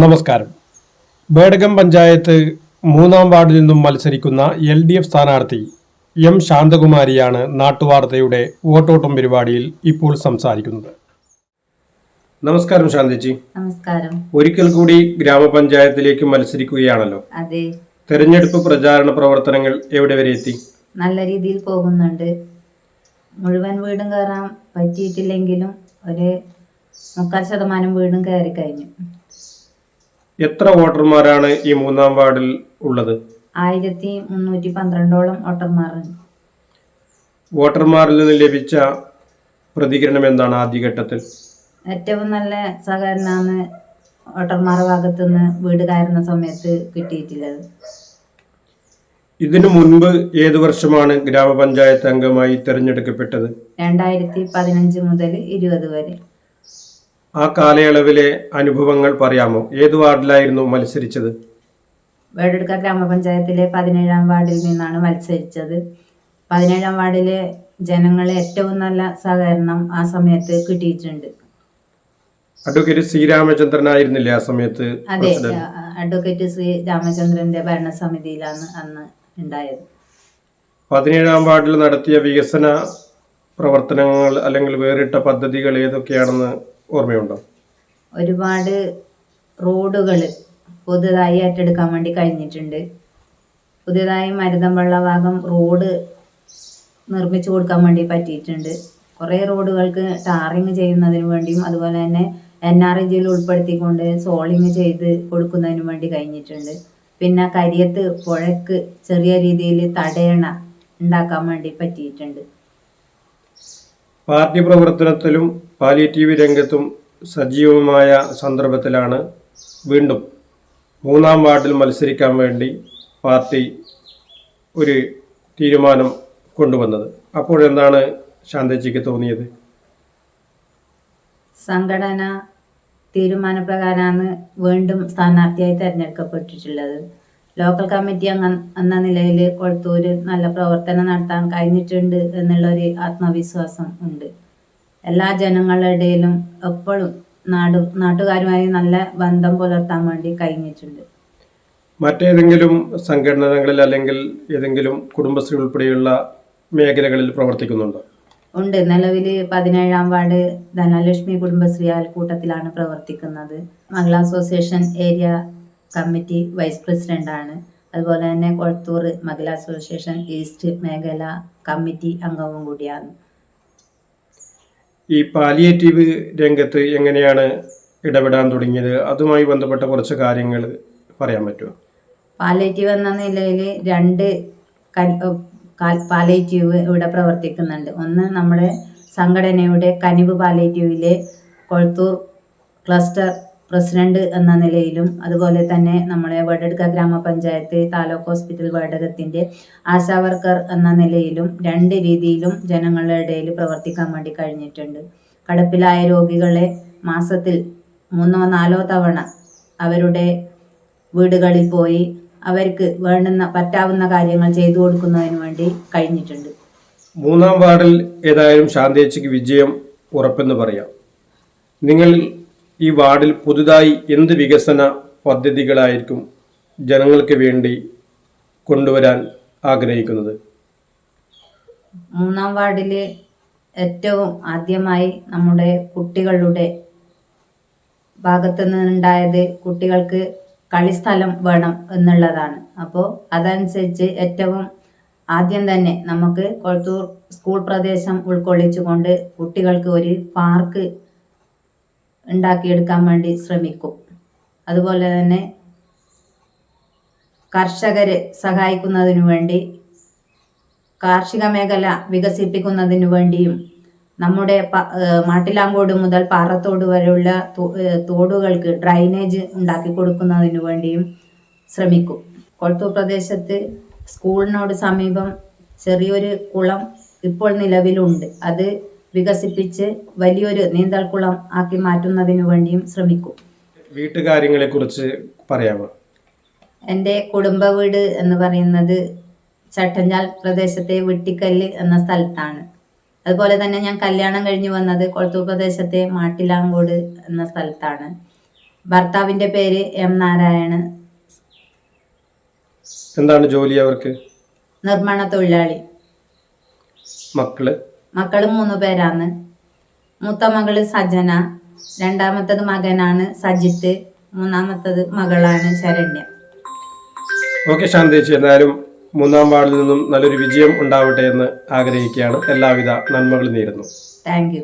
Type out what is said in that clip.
നമസ്കാരം. ബേഡകം പഞ്ചായത്ത് മൂന്നാം വാർഡിൽ നിന്നും മത്സരിക്കുന്ന എൽ ഡി എഫ് സ്ഥാനാർത്ഥി എം ശാന്തകുമാരിയാണ് നാട്ടുവാർത്തയുടെ വോട്ടോട്ടം പരിപാടിയിൽ ഇപ്പോൾ സംസാരിക്കുന്നത്. നമസ്കാരം ശാന്തിജി നമസ്കാരം. ഒരിക്കൽ കൂടി ഗ്രാമപഞ്ചായത്തിലേക്ക് മത്സരിക്കുകയാണല്ലോ. അതെ. തെരഞ്ഞെടുപ്പ് പ്രചാരണ പ്രവർത്തനങ്ങൾ എവിടെ വരെ എത്തി? നല്ല രീതിയിൽ പോകുന്നുണ്ട്. മുഴുവൻ വീടും കയറാൻ പറ്റിയിട്ടില്ലെങ്കിലും ഒരു മുക്കാൽ ശതമാനം വീടും കയറി കഴിഞ്ഞു. എത്ര വോട്ടർമാരാണ് ഈ മൂന്നാം വാർഡിൽ ഉള്ളത്? ആയിരത്തി മുന്നൂറ്റി പന്ത്രണ്ടോളം വോട്ടർമാരുണ്ട്. വോട്ടർമാരിൽ നിന്ന് ലഭിച്ച പ്രതികരണം എന്താണ് ആദ്യഘട്ടത്തിൽ? ഏറ്റവും നല്ല സഹകരണമാണ് വോട്ടർമാരുടെ ഭാഗത്തുനിന്ന് വീട് കയറുന്ന സമയത്ത് കിട്ടിയിട്ടുള്ളത്. ഇതിനു മുൻപ് ഏതു വർഷമാണ് ഗ്രാമപഞ്ചായത്ത് അംഗമായി തിരഞ്ഞെടുക്കപ്പെട്ടത്? രണ്ടായിരത്തി പതിനഞ്ച് മുതൽ ഇരുപത് വരെ. ആ കാലയളവിലെ അനുഭവങ്ങൾ പറയാമോ? ഏത് വാർഡിലായിരുന്നു മത്സരിച്ചത്? വേടെടുക്ക ഗ്രാമപഞ്ചായത്തിലെ പതിനേഴാം വാർഡിൽ നിന്നാണ് മത്സരിച്ചത്. പതിനേഴാം വാർഡിലെ ജനങ്ങളെ ഏറ്റവും നല്ല സഹകരണം ആ സമയത്ത് കിട്ടിയിട്ടുണ്ട്. അഡ്വക്കേറ്റ് ശ്രീരാമചന്ദ്രനായിരുന്നില്ലേ ആ സമയത്ത് അതെ അഡ്വക്കേറ്റ് ശ്രീ രാമചന്ദ്രന്റെ ഭരണസമിതിയിലാണ് അന്ന് ഉണ്ടായത്. പതിനേഴാം വാർഡിൽ നടത്തിയ വികസന പ്രവർത്തനങ്ങൾ അല്ലെങ്കിൽ വേറിട്ട പദ്ധതികൾ ഏതൊക്കെയാണെന്ന് ഓർമ്മയുണ്ടോ? ഒരുപാട് റോഡുകൾ പുതുതായി ഏറ്റെടുക്കാൻ വേണ്ടി കഴിഞ്ഞിട്ടുണ്ട്. പുതിയതായി മരുതമ്പള്ള ഭാഗം റോഡ് നിർമ്മിച്ചു കൊടുക്കാൻ വേണ്ടി പറ്റിയിട്ടുണ്ട്. കുറേ റോഡുകൾക്ക് ടാറിങ് ചെയ്യുന്നതിന് വേണ്ടിയും അതുപോലെ തന്നെ എൻ ആർ ഇ ജിയിൽ ഉൾപ്പെടുത്തിക്കൊണ്ട് സോളിങ് ചെയ്ത് കൊടുക്കുന്നതിന് വേണ്ടി കഴിഞ്ഞിട്ടുണ്ട്. പിന്നെ കരിയത്ത് പുഴക്ക് ചെറിയ രീതിയിൽ തടയണ ഉണ്ടാക്കാൻ വേണ്ടി പറ്റിയിട്ടുണ്ട്. പാർട്ടി പ്രവർത്തനത്തിലും പാലിയേറ്റീവ് രംഗത്തും സജീവമായ സന്ദർഭത്തിലാണ് വീണ്ടും മൂന്നാം വാർഡിൽ മത്സരിക്കാൻ വേണ്ടി പാർട്ടി ഒരു തീരുമാനം കൊണ്ടുവന്നത്. അപ്പോഴെന്താണ് ശാന്തജിക്ക് തോന്നിയത്? സംഘടന തീരുമാനപ്രകാരമാണ് വീണ്ടും സ്ഥാനാർത്ഥിയായി തിരഞ്ഞെടുക്കപ്പെട്ടിട്ടുള്ളത്. ലോക്കൽ കമ്മിറ്റി അംഗ എന്ന നിലയിൽ കൊളത്തൂര് നല്ല പ്രവർത്തനം നടത്താൻ കഴിഞ്ഞിട്ടുണ്ട് എന്നുള്ളൊരു ആത്മവിശ്വാസം ഉണ്ട്. എല്ലാ ജനങ്ങളുടെയിലും എപ്പോഴും നാട് നാട്ടുകാരുമായി നല്ല ബന്ധം പുലർത്താൻ വേണ്ടി കഴിഞ്ഞിട്ടുണ്ട്. മറ്റേതെങ്കിലും സംഘടനകളിൽ അല്ലെങ്കിൽ ഏതെങ്കിലും കുടുംബശ്രീ ഉൾപ്പെടെയുള്ള മേഖലകളിൽ പ്രവർത്തിക്കുന്നുണ്ടോ? ഉണ്ട്. നിലവിൽ പതിനേഴാം വാർഡ് ധനലക്ഷ്മി കുടുംബശ്രീ അയൽക്കൂട്ടത്തിലാണ് പ്രവർത്തിക്കുന്നത്. Mahila association area committee vice പ്രസിഡന്റാണ് അതുപോലെ തന്നെ കൊളത്തൂർ മഹിളാ അസോസിയേഷൻ ഈസ്റ്റ് മേഖല കമ്മിറ്റി അംഗവും കൂടിയാണ്. ഈ പാലിയേറ്റീവ് രംഗത്ത് എങ്ങനെയാണ് ഇടപെടാൻ തുടങ്ങിയത്? അതുമായി ബന്ധപ്പെട്ട കുറച്ച് കാര്യങ്ങൾ പറയാൻ പറ്റുമോ? പാലേറ്റീവ് എന്ന നിലയിൽ രണ്ട് പാലേറ്റീവ് ഇവിടെ പ്രവർത്തിക്കുന്നുണ്ട്. ഒന്ന് നമ്മുടെ സംഘടനയുടെ കനിവ് പാലേറ്റീവിലെ കൊളത്തൂർ ക്ലസ്റ്റർ പ്രസിഡന്റ് എന്ന നിലയിലും അതുപോലെ തന്നെ നമ്മളെ വടടുക്ക ഗ്രാമപഞ്ചായത്ത് താലൂക്ക് ഹോസ്പിറ്റൽ വേടകത്തിന്റെ ആശാ വർക്കർ എന്ന നിലയിലും രണ്ട് രീതിയിലും ജനങ്ങളുടെ ഇടയിൽ പ്രവർത്തിക്കാൻ വേണ്ടി കഴിഞ്ഞിട്ടുണ്ട്. കടപ്പിലായ രോഗികളെ മാസത്തിൽ മൂന്നോ നാലോ തവണ അവരുടെ വീടുകളിൽ പോയി അവർക്ക് വേണ്ടുന്ന പറ്റാവുന്ന കാര്യങ്ങൾ ചെയ്തു കൊടുക്കുന്നതിന് വേണ്ടി കഴിഞ്ഞിട്ടുണ്ട്. മൂന്നാം വാർഡിൽ ഏതായാലും ശാന്തേച്ചിക്ക് വിജയം ഉറപ്പെന്ന് പറയാം. നിങ്ങൾ ഈ വാർഡിൽ പുതുതായി എന്ത് വികസന പദ്ധതികളായിരിക്കും ജനങ്ങൾക്ക് വേണ്ടി കൊണ്ടുവരാൻ ആഗ്രഹിക്കുന്നത്? മൂന്നാം വാർഡിൽ ഏറ്റവും ആദ്യമായി നമ്മുടെ കുട്ടികളുടെ ഭാഗത്ത് നിന്നുണ്ടായത് കുട്ടികൾക്ക് കളിസ്ഥലം വേണം എന്നുള്ളതാണ്. അപ്പോൾ അതനുസരിച്ച് ഏറ്റവും ആദ്യം തന്നെ നമുക്ക് കൊളത്തൂർ സ്കൂൾ പ്രദേശം ഉൾക്കൊള്ളിച്ചുകൊണ്ട് കുട്ടികൾക്ക് ഒരു പാർക്ക് ഉണ്ടാക്കിയെടുക്കാൻ വേണ്ടി ശ്രമിക്കും. അതുപോലെ തന്നെ കർഷകരെ സഹായിക്കുന്നതിനു വേണ്ടി കാർഷിക മേഖല വികസിപ്പിക്കുന്നതിനു വേണ്ടിയും നമ്മുടെ മാട്ടിലാങ്കോട് മുതൽ പാറത്തോട് വരെയുള്ള തോടുകൾക്ക് ഡ്രൈനേജ് ഉണ്ടാക്കി കൊടുക്കുന്നതിനു വേണ്ടിയും ശ്രമിക്കും. കൊളത്തൂർ പ്രദേശത്ത് സ്കൂളിനോട് സമീപം ചെറിയൊരു കുളം ഇപ്പോൾ നിലവിലുണ്ട്. അത് വികസിപ്പിച്ച് വലിയൊരു നീന്തൽക്കുളം ആക്കി മാറ്റുന്നതിനു വേണ്ടിയും ശ്രമിക്കും. വീട്ടുകാര്യങ്ങളെ കുറിച്ച് പറയാമോ? എന്റെ കുടുംബ വീട് എന്ന് പറയുന്നത് ചട്ടഞ്ചാൽ പ്രദേശത്തെ വെട്ടിക്കല്ല് എന്ന സ്ഥലത്താണ്. അതുപോലെ തന്നെ ഞാൻ കല്യാണം കഴിഞ്ഞ് വന്നത് കൊളത്തൂർ പ്രദേശത്തെ മാട്ടിലാങ്കോട് എന്ന സ്ഥലത്താണ്. ഭർത്താവിന്റെ പേര് എം നാരായണൻ. എന്താണ് ജോലി അവർക്ക്? നിർമ്മാണ തൊഴിലാളി. മക്കൾ? മക്കൾ മൂന്നു പേരാണ്. മൂത്ത മകൾ സജന രണ്ടാമത്തത് മകനാണ് സജിത്ത് മൂന്നാമത്തത് മകളാണ് ശരണ്യ. ഓക്കെ ശാന്തേച്ചി എന്നാലും മൂന്നാം വാർഡിൽ നിന്നും നല്ലൊരു വിജയം ഉണ്ടാവട്ടെ എന്ന് ആഗ്രഹിക്കുകയാണ്. എല്ലാവിധ നന്മകളും നേരുന്നു. താങ്ക്